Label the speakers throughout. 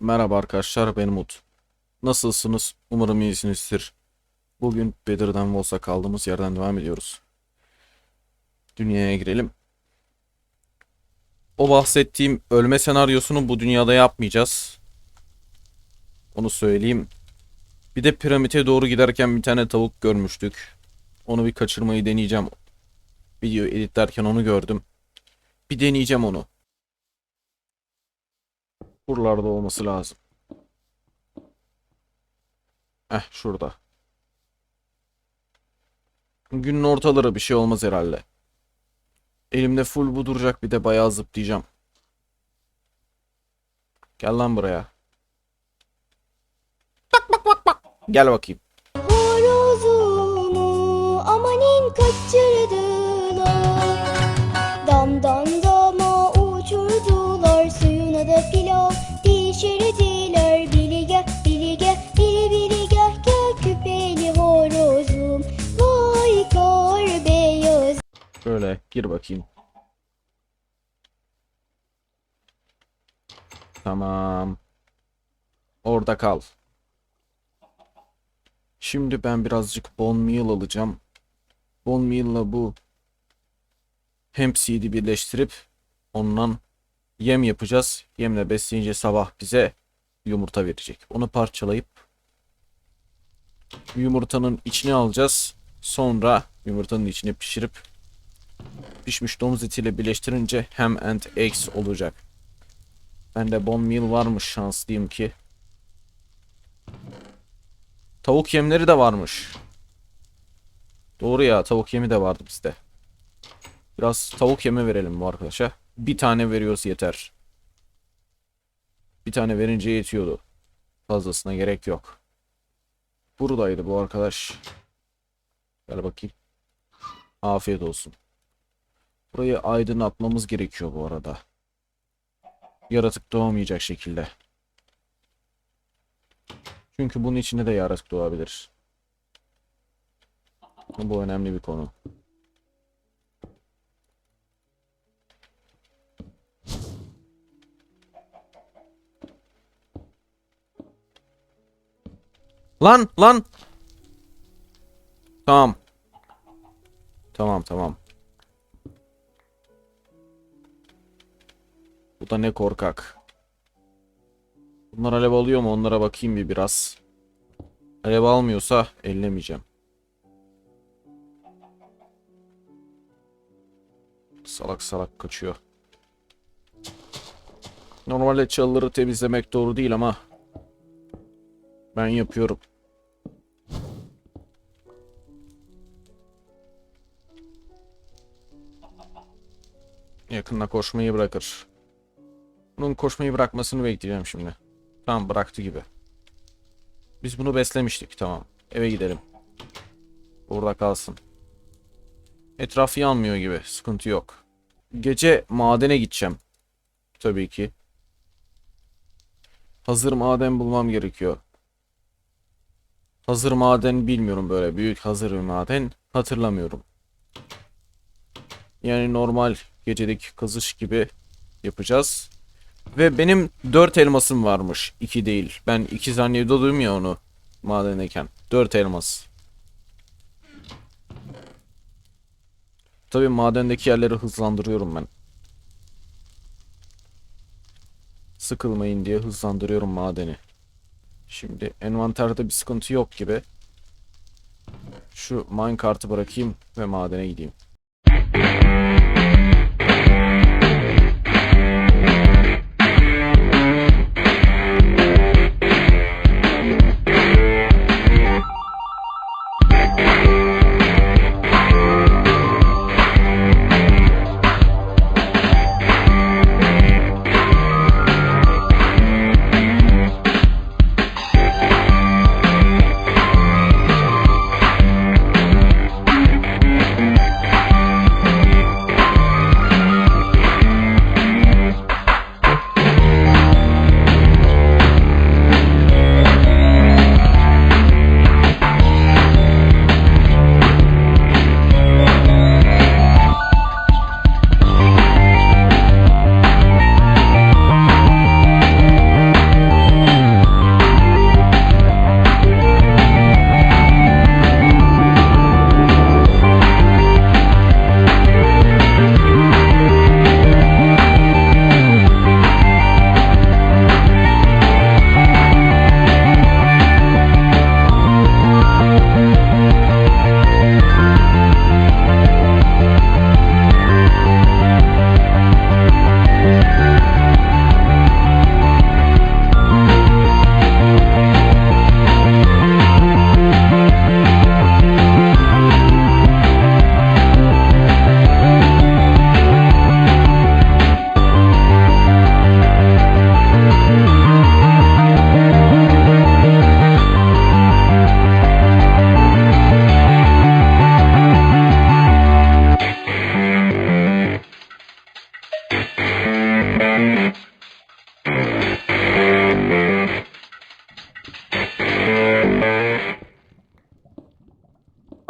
Speaker 1: Merhaba arkadaşlar ben Umut. Nasılsınız? Umarım iyisinizdir. Bugün Bedir'den Vols'a kaldığımız yerden devam ediyoruz. Dünyaya girelim. O bahsettiğim ölme senaryosunu bu dünyada yapmayacağız. Onu söyleyeyim. Bir de piramite doğru giderken bir tane tavuk görmüştük. Onu bir kaçırmayı deneyeceğim. Video editlerken onu gördüm. Bir deneyeceğim onu. Buralarda olması lazım. Eh şurada. Günün ortaları bir şey olmaz herhalde. Elimde full bu duracak bir de bayağı zıplayacağım. Gel lan buraya. Bak bak bak bak. Gel bakayım.
Speaker 2: Horozumu amanin kaçırdılar
Speaker 1: gir bakayım. Tamam. Orada kal. Şimdi ben birazcık bone meal alacağım. Bone meal'la bu hemp seed'i birleştirip ondan yem yapacağız. Yemle besleyince sabah bize yumurta verecek. Onu parçalayıp yumurtanın içine alacağız. Sonra yumurtanın içine pişirip pişmiş domuz etiyle birleştirince ham and eggs olacak. Bende bone meal varmış şanslıyım ki. Tavuk yemleri de varmış. Doğru ya tavuk yemi de vardı bizde. Biraz tavuk yemi verelim bu arkadaşa. Bir tane veriyoruz yeter. Bir tane verince yetiyordu. Fazlasına gerek yok. Buradaydı bu arkadaş. Gel bakayım. Afiyet olsun. Burayı aydınlatmamız gerekiyor bu arada. Yaratık doğamayacak şekilde. Çünkü bunun içinde de yaratık doğabilir. Bu önemli bir konu. Lan lan. Tamam. Tamam tamam. Bu da ne korkak. Bunlar alev alıyor mu? Onlara bakayım bir biraz. Alev almıyorsa ellemeyeceğim. Salak salak kaçıyor. Normalde çalıları temizlemek doğru değil ama ben yapıyorum. Yakında koşmayı bırakır. Bunun koşmayı bırakmasını bekleyeceğim şimdi. Tamam bıraktı gibi. Biz bunu beslemiştik tamam. Eve gidelim. Burada kalsın. Etrafı yanmıyor gibi. Sıkıntı yok. Gece madene gideceğim. Tabii ki. Hazır maden bulmam gerekiyor. Hazır maden bilmiyorum böyle. Büyük hazır bir maden. Hatırlamıyorum. Yani normal gecedeki kazış gibi yapacağız. Ve benim 4 elmasım varmış. 2 değil. Ben 2 zannediyordum ya onu madendeyken. 4 elmas. Tabii madendeki yerleri hızlandırıyorum ben. Sıkılmayın diye hızlandırıyorum madeni. Şimdi envanterde bir sıkıntı yok gibi. Şu minecart'ı bırakayım ve madene gideyim.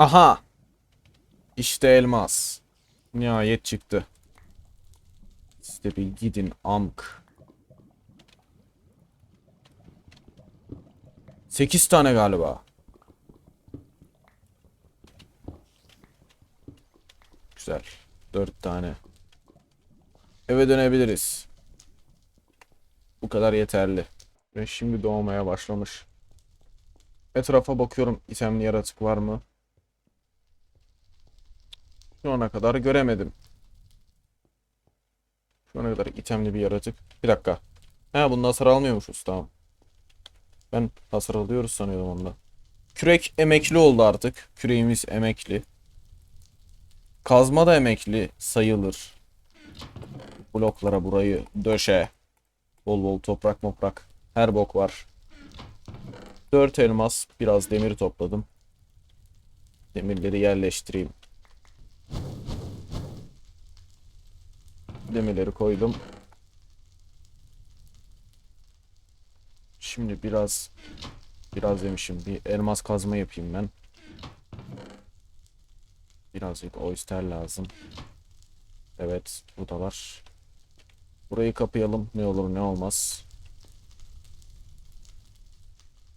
Speaker 1: Aha. İşte elmas. Nihayet çıktı. De bir gidin amk. 8 tane galiba. Güzel. 4 tane. Eve dönebiliriz. Bu kadar yeterli. Ve şimdi doğmaya başlamış. Etrafa bakıyorum. itemli yaratık var mı? Şu ana kadar göremedim. Şu ana kadar itemli bir yaratık. Bir dakika. Ha bunda hasar almıyormuşuz tamam. Ben hasar alıyoruz sanıyordum onda. Kürek emekli oldu artık. Küreğimiz emekli. Kazma da emekli sayılır. Bloklara burayı döşe. Bol bol toprak moprak. Her bok var. 4 elmas, biraz demir topladım. Demirleri yerleştireyim. Demirleri koydum. Şimdi biraz biraz demişim bir elmas kazma yapayım ben. Birazcık oyster lazım. Evet, bu da var. Burayı kapayalım. Ne olur ne olmaz.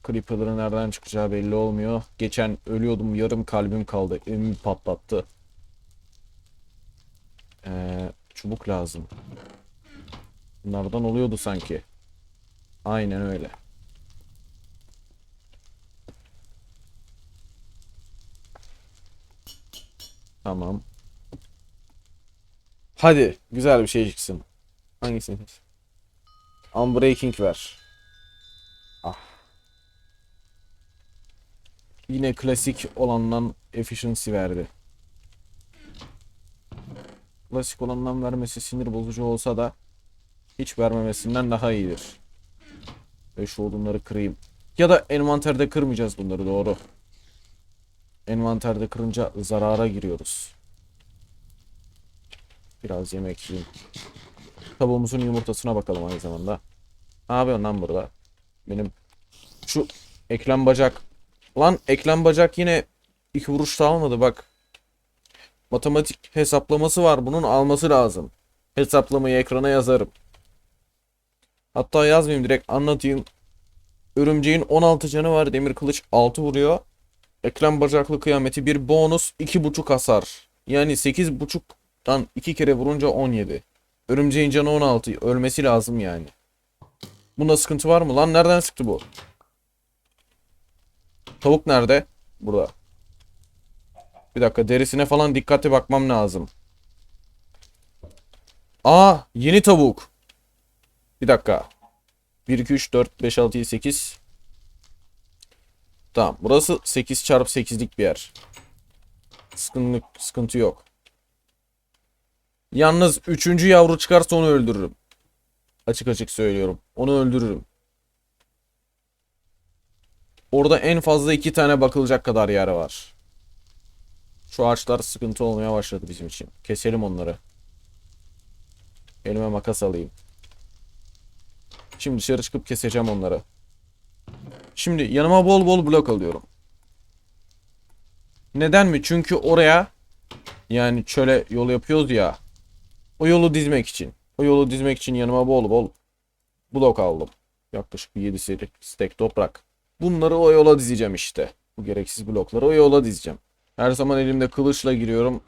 Speaker 1: Creeper'ların nereden çıkacağı belli olmuyor. Geçen ölüyordum. Yarım kalbim kaldı. Evimi patlattı. Ee, çubuk lazım. Bunlardan oluyordu sanki. Aynen öyle. Tamam. Hadi güzel bir şey çıksın. Hangisini? Unbreaking ver. Ah. Yine klasik olandan efficiency verdi. Klasik olandan vermesi sinir bozucu olsa da hiç vermemesinden daha iyidir. Ve şu odunları kırayım. Ya da envanterde kırmayacağız bunları doğru. Envanterde kırınca zarara giriyoruz. Biraz yemek yiyeyim. Tavuğumuzun yumurtasına bakalım aynı zamanda. Ne yapıyorsun lan burada? Benim şu eklem bacak. Lan eklem bacak yine iki vuruşta almadı bak. Matematik hesaplaması var. Bunun alması lazım. Hesaplamayı ekrana yazarım. Hatta yazmayayım direkt anlatayım. Örümceğin 16 canı var. Demir kılıç 6 vuruyor. Eklem bacaklı kıyameti bir bonus 2.5 hasar. Yani 8.5'tan 2 kere vurunca 17. Örümceğin canı 16. Ölmesi lazım yani. Bunda sıkıntı var mı? Lan nereden sıktı bu? Tavuk nerede? Burada. Bir dakika derisine falan dikkatli bakmam lazım. Aa yeni tavuk. Bir dakika. 1, 2, 3, 4, 5, 6, 7, 8. Tamam. Burası 8 çarpı 8'lik bir yer. Sıkıntı, sıkıntı yok. Yalnız üçüncü yavru çıkarsa onu öldürürüm. Açık açık söylüyorum. Onu öldürürüm. Orada en fazla iki tane bakılacak kadar yer var. Şu ağaçlar sıkıntı olmaya başladı bizim için. Keselim onları. Elime makas alayım. Şimdi dışarı çıkıp keseceğim onları. Şimdi yanıma bol bol blok alıyorum. Neden mi? Çünkü oraya yani şöyle yol yapıyoruz ya. O yolu dizmek için. O yolu dizmek için yanıma bol bol blok aldım. Yaklaşık bir 7 stack toprak. Bunları o yola dizeceğim işte. Bu gereksiz blokları o yola dizeceğim. Her zaman elimde kılıçla giriyorum.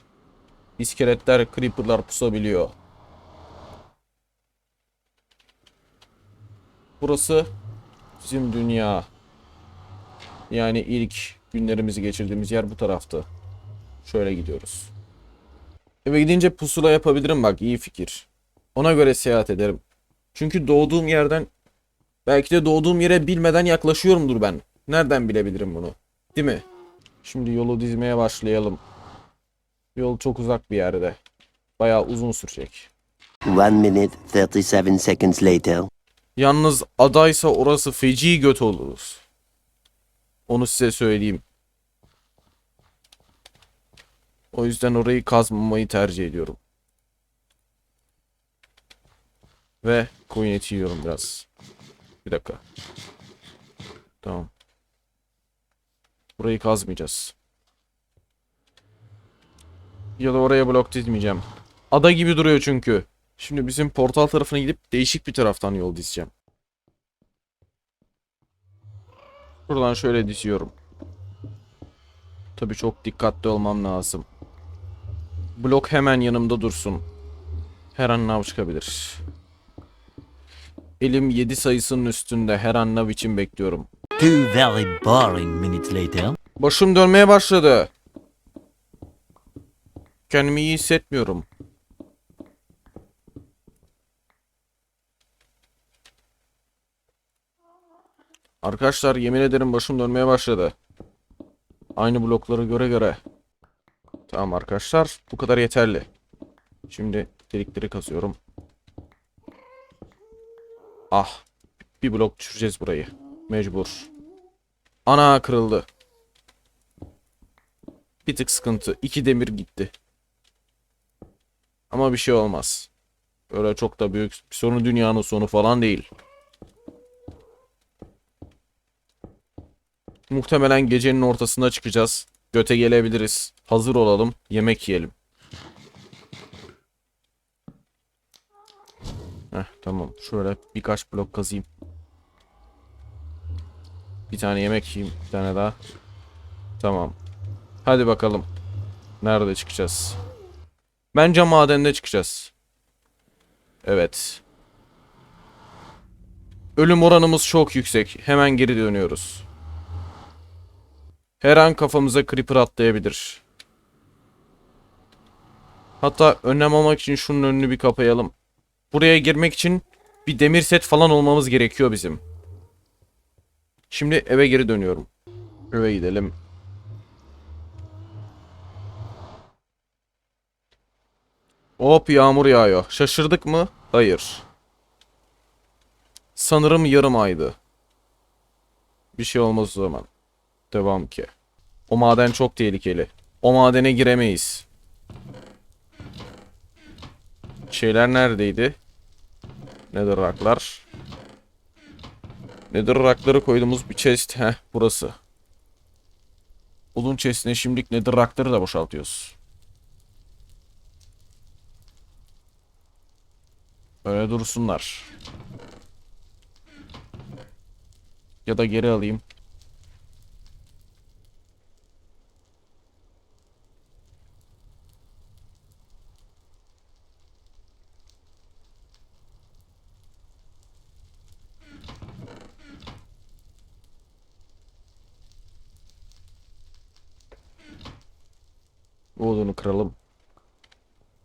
Speaker 1: İskeletler, creeperlar pusabiliyor. Burası bizim dünya. Yani ilk günlerimizi geçirdiğimiz yer bu taraftı. Şöyle gidiyoruz. Eve gidince pusula yapabilirim bak iyi fikir. Ona göre seyahat ederim. Çünkü doğduğum yerden belki de doğduğum yere bilmeden yaklaşıyorumdur ben. Nereden bilebilirim bunu? Değil mi? Şimdi yolu dizmeye başlayalım. Yol çok uzak bir yerde. Bayağı uzun sürecek.
Speaker 3: One minute, 37 seconds later.
Speaker 1: Yalnız adaysa orası feci göt oluruz. Onu size söyleyeyim. O yüzden orayı kazmamayı tercih ediyorum. Ve koyun eti yiyorum biraz. Bir dakika. Tamam. Burayı kazmayacağız. Ya da oraya blok dizmeyeceğim. Ada gibi duruyor çünkü. Şimdi bizim portal tarafına gidip değişik bir taraftan yol dizeceğim. Buradan şöyle diziyorum. Tabii çok dikkatli olmam lazım. Blok hemen yanımda dursun. Her an nav çıkabilir. Elim 7 sayısının üstünde her an nav için bekliyorum.
Speaker 4: Two very boring minutes later.
Speaker 1: Başım dönmeye başladı. Kendimi iyi hissetmiyorum. Arkadaşlar yemin ederim başım dönmeye başladı. Aynı blokları göre göre. Tamam arkadaşlar bu kadar yeterli. Şimdi delikleri kazıyorum. Ah bir blok düşüreceğiz burayı. Mecbur. Ana kırıldı. Bir tık sıkıntı. İki demir gitti. Ama bir şey olmaz. Öyle çok da büyük bir sorun dünyanın sonu falan değil. Muhtemelen gecenin ortasında çıkacağız. Göte gelebiliriz. Hazır olalım. Yemek yiyelim. Heh tamam. Şöyle birkaç blok kazayım. Bir tane yemek yiyeyim. Bir tane daha. Tamam. Hadi bakalım. Nerede çıkacağız? Bence madende çıkacağız. Evet. Ölüm oranımız çok yüksek. Hemen geri dönüyoruz. Her an kafamıza creeper atlayabilir. Hatta önlem almak için şunun önünü bir kapayalım. Buraya girmek için bir demir set falan olmamız gerekiyor bizim. Şimdi eve geri dönüyorum. Eve gidelim. Hop yağmur yağıyor. Şaşırdık mı? Hayır. Sanırım yarım aydı. Bir şey olmaz o zaman. Devam ki. O maden çok tehlikeli. O madene giremeyiz. Şeyler neredeydi? Nedir raklar? Nedir rakları koyduğumuz bir chest. Heh burası. Odun chestine şimdilik nedir rakları da boşaltıyoruz. Öyle dursunlar. Ya da geri alayım. Bu odunu kıralım.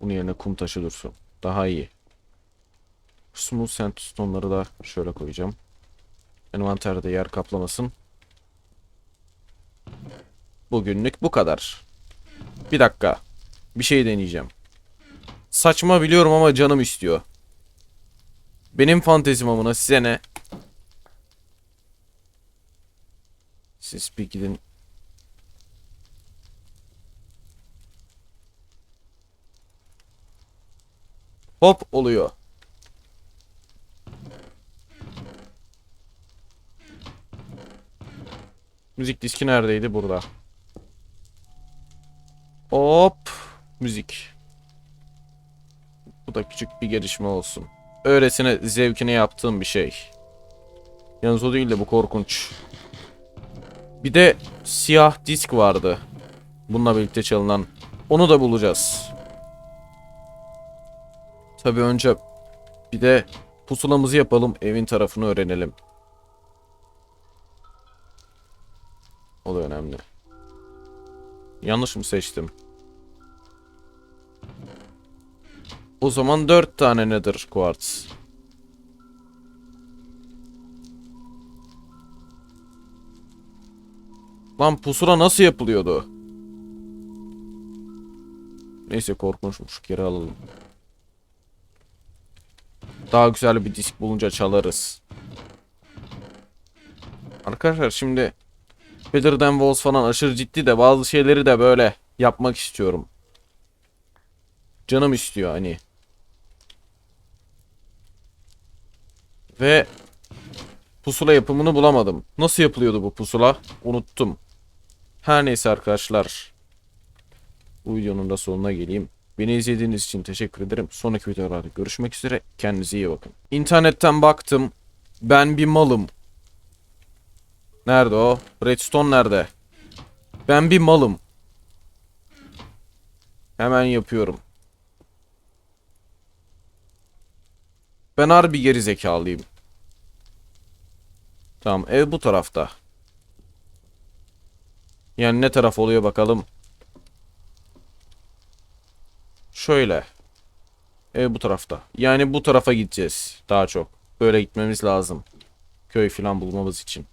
Speaker 1: Bunun yerine kum taşı dursun. Daha iyi. Smooth sandstone'ları da şöyle koyacağım. Envanterde yer kaplamasın. Bugünlük bu kadar. Bir dakika. Bir şey deneyeceğim. Saçma biliyorum ama canım istiyor. Benim fantezim amına size ne? Siz bir gidin. Hop oluyor. Müzik diski neredeydi? Burada. Hop. Müzik. Bu da küçük bir gelişme olsun. Öylesine zevkine yaptığım bir şey. Yalnız o değil de bu korkunç. Bir de siyah disk vardı. Bununla birlikte çalınan. Onu da bulacağız. Tabii önce bir de pusulamızı yapalım. Evin tarafını öğrenelim. O da önemli. Yanlış mı seçtim? O zaman dört tane nedir quartz? Lan pusula nasıl yapılıyordu? Neyse korkunçmuş. Geri alalım. Daha güzel bir disk bulunca çalarız. Arkadaşlar şimdi Better Than Walls falan aşırı ciddi de bazı şeyleri de böyle yapmak istiyorum. Canım istiyor hani. Ve pusula yapımını bulamadım. Nasıl yapılıyordu bu pusula? Unuttum. Her neyse arkadaşlar. bu videonun da sonuna geleyim. Beni izlediğiniz için teşekkür ederim. Sonraki videolarda görüşmek üzere. Kendinize iyi bakın. İnternetten baktım. Ben bir malım. Nerede o? Redstone nerede? Ben bir malım. Hemen yapıyorum. Ben harbi geri zekalıyım. Tamam ev bu tarafta. Yani ne taraf oluyor bakalım. Şöyle. Ev bu tarafta. Yani bu tarafa gideceğiz daha çok. Böyle gitmemiz lazım. Köy falan bulmamız için.